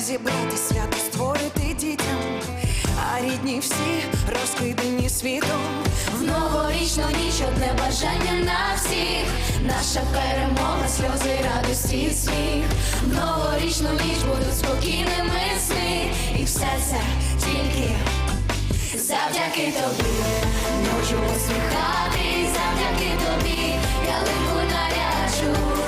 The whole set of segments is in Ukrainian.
Зібрати свято, створити дітям, а рідні всі розкидані світом. В новорічну ніч одне бажання на всіх, наша перемога, сльози, радості, і сміх. В новорічну ніч будуть спокійними сни, і все це тільки завдяки тобі. Можу усміхати, завдяки тобі, ялинку наряжу, завдяки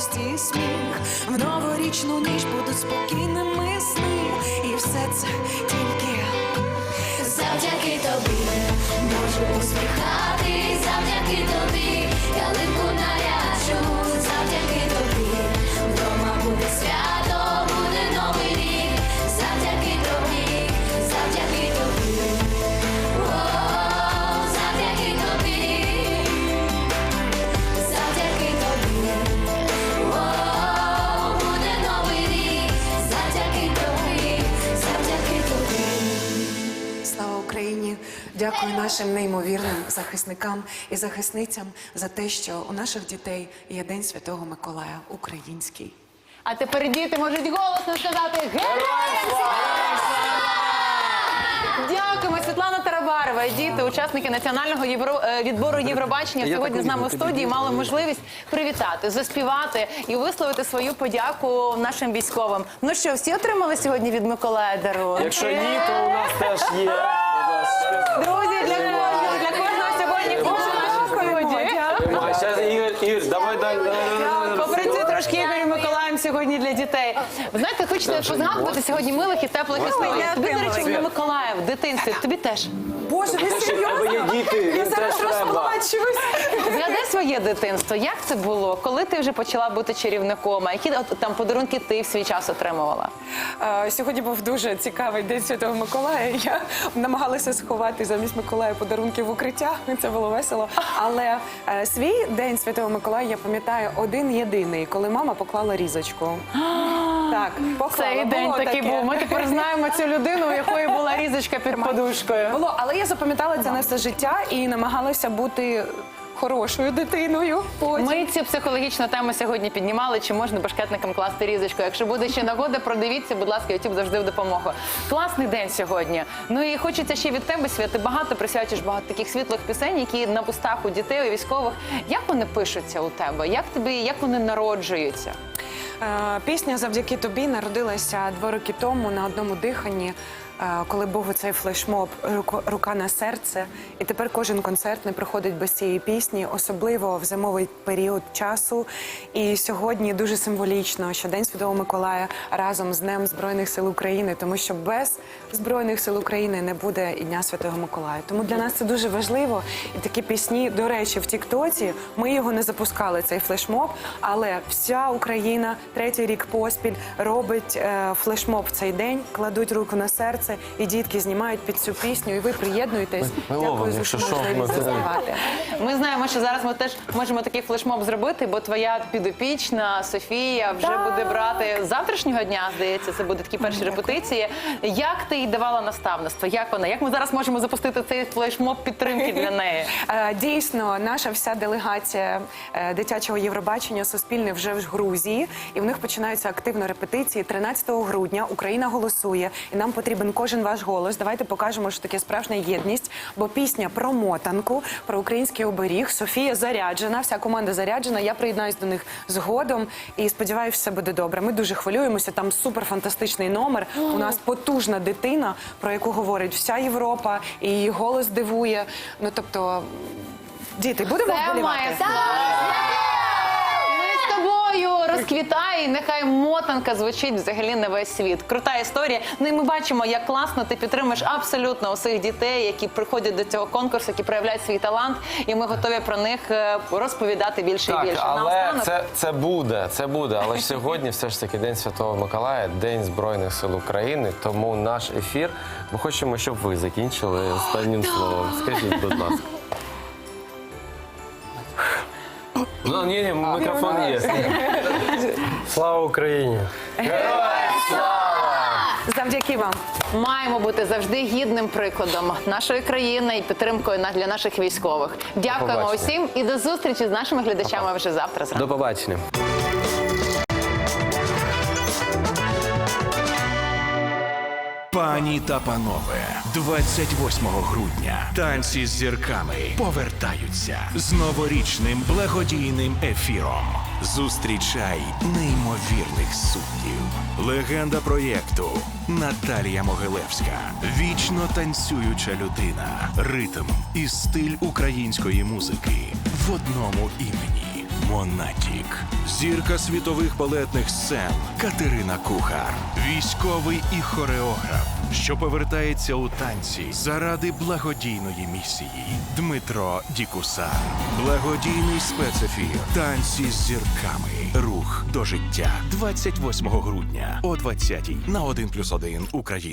радості і сміх. В новорічну ніч будуть спокійними сни. І все це тільки. Завдяки тобі можу усміхати, завдяки тобі, ялинку наряжу, Дякую нашим неймовірним захисникам і захисницям за те, що у наших дітей є День Святого Миколая український. А тепер діти можуть голосно сказати Героям слава! Дякуємо, Світлана Тарабарова. Діти, учасники національного євро е, відбору Євробачення сьогодні з нами в студії мали можливість привітати, заспівати і висловити свою подяку нашим військовим. Ну що, всі отримали сьогодні від Миколая дарунки? Якщо ні, то у нас теж є. Будь ласка. Друзі, для кожного, для кожного сьогодні Дякуємо. А зараз Ігор, Ігор, давай далі. Попрацюй трошки Ігорю Миколаєм сьогодні для дітей. Ви знаєте, хочете позгадувати сьогодні милих і теплих історій. Тобі, до речі, Миколаїв в дитинстві. Тобі теж. Боже, ви є діти, їм теж треба. Згадай своє дитинство. Як це було? Коли ти вже почала бути чарівником? А які от, там подарунки ти в свій час отримувала? Е, Сьогодні був дуже цікавий день Святого Миколая. Я намагалася сховати замість Миколая подарунки в укриття. Це було весело. Але е, свій день Святого Миколая я пам'ятаю один єдиний, коли мама поклала різочку. Так, поклала. Цей день Було такий таке. був. Ми тепер знаємо цю людину, у якої була різочка під подушкою. Було, але я запам'ятала це на все життя і намагалася бути хорошою дитиною. Потім. Ми цю психологічну тему сьогодні піднімали. Чи можна башкетникам класти різочку? Якщо буде ще нагода, продивіться, будь ласка, YouTube завжди в допомогу. Класний день сьогодні. Ну і хочеться ще від тебе, Свят, ти багато присвячиш багато таких світлих пісень, які на вустах у дітей, у військових. Як вони пишуться у тебе? Як тобі, як вони народжуються? Е, Пісня завдяки тобі народилася два роки тому на одному диханні. Коли був цей флешмоб «Руко- рука на серце, і тепер кожен концерт не проходить без цієї пісні, особливо в зимовий період часу. І сьогодні дуже символічно, що День Святого Миколая разом з Днем Збройних сил України, тому що без Збройних сил України не буде і Дня Святого Миколая. Тому для нас це дуже важливо. І такі пісні, до речі, в Тіктоці ми його не запускали, цей флешмоб, але вся Україна третій рік поспіль робить е, флешмоб в цей день, кладуть руку на серце відоси, і дітки знімають під цю пісню, і ви приєднуєтесь. Ми- ми ловимо, за що, можливість ми- заспівати. Ми знаємо, що зараз ми теж можемо такий флешмоб зробити, бо твоя підопічна Софія вже буде брати з завтрашнього дня. Здається, це будуть такі перші репетиції. Як ти їй давала наставництво? Як вона? Як ми зараз можемо запустити цей флешмоб підтримки для неї? Е, Дійсно, наша вся делегація е, дитячого Євробачення Суспільне вже в Грузії, і в них починаються активно репетиції. 13 грудня Україна голосує, і нам потрібен кожен ваш голос. Давайте покажемо, що таке справжня єдність. Бо пісня про мотанку, про український оберіг. Софія заряджена, вся команда заряджена. Я приєднаюсь до них згодом і сподіваюся, все буде добре. Ми дуже хвилюємося. Там суперфантастичний номер. У нас потужна дитина, про яку говорить вся Європа, і її голос дивує. Ну тобто, діти, будемо вболівати? з тобою розквітай, і нехай мотанка звучить взагалі на весь світ. Крута історія. Ну і ми бачимо, як класно ти підтримуєш абсолютно усіх дітей, які приходять до цього конкурсу, які проявляють свій талант, і ми готові про них е, розповідати більше і більше. але Наостанок, це, це буде, це буде. Але ж сьогодні все ж таки День Святого Миколая, День Збройних сил України. Тому наш ефір. Ми хочемо, щоб ви закінчили останнім словом. Скажіть, будь ласка. Ну, ні, ні, мікрофон є. Слава Україні! Завдяки вам. маємо бути завжди гідним прикладом нашої країни і підтримкою на- для наших військових. Дякуємо усім і до зустрічі з нашими глядачами вже завтра. зранку. До побачення. Пані та панове, 28 грудня танці з зірками повертаються з новорічним благодійним ефіром. Зустрічай неймовірних суддів. Легенда проєкту Наталія Могилевська. Вічно танцююча людина. Ритм і стиль української музики в одному імені. Монатік, зірка світових балетних сцен Катерина Кухар, військовий і хореограф, що повертається у танці заради благодійної місії. Дмитро Дікуса, благодійний спецефір, танці з зірками, рух до життя 28 грудня о 20 на 1+,1 Україна.